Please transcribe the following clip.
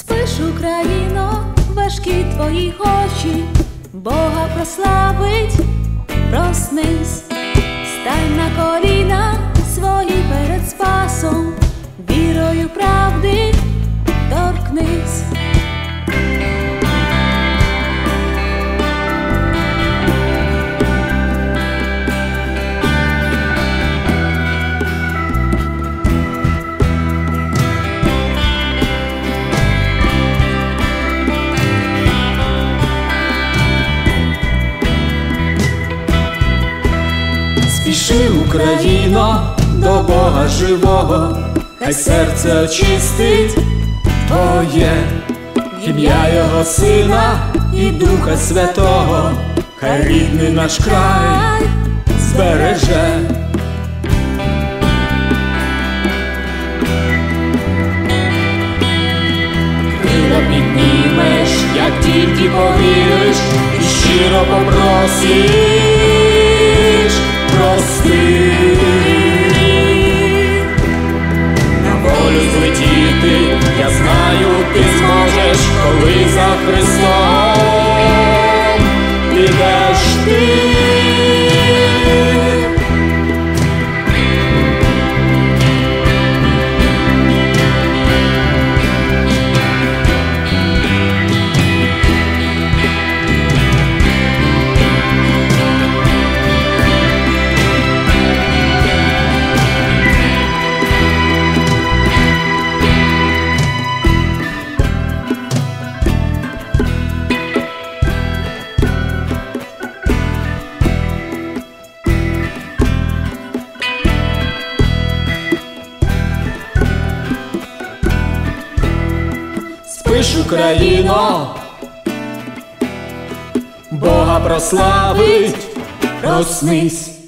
Спиш, Україно, важкі твої очі, Бога прославить, проснись, стань на коліна. Спіши, Україно, до Бога живого, хай серце очистить Твоє, ім'я Його Сина і Духа Святого, хай рідний наш край збереже. Крила піднімеш, як тільки повіриш, і щиро попросиш, Спиш Україно, Бога прославить, проснись.